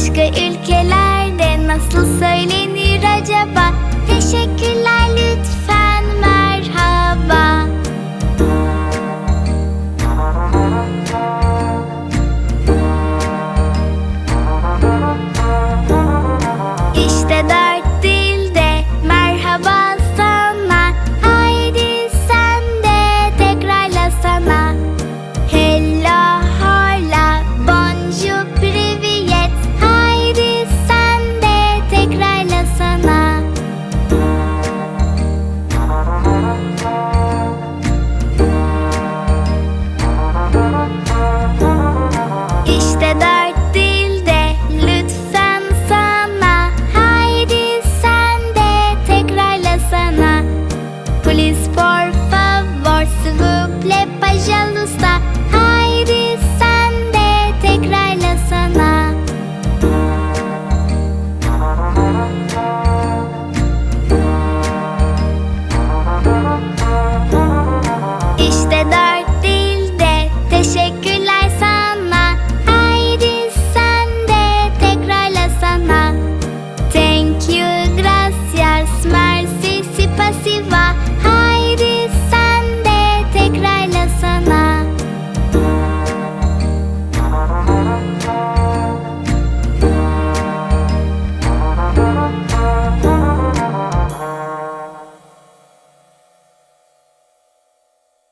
Başka ülkelerde nasıl söylenir acaba? Teşekkürler.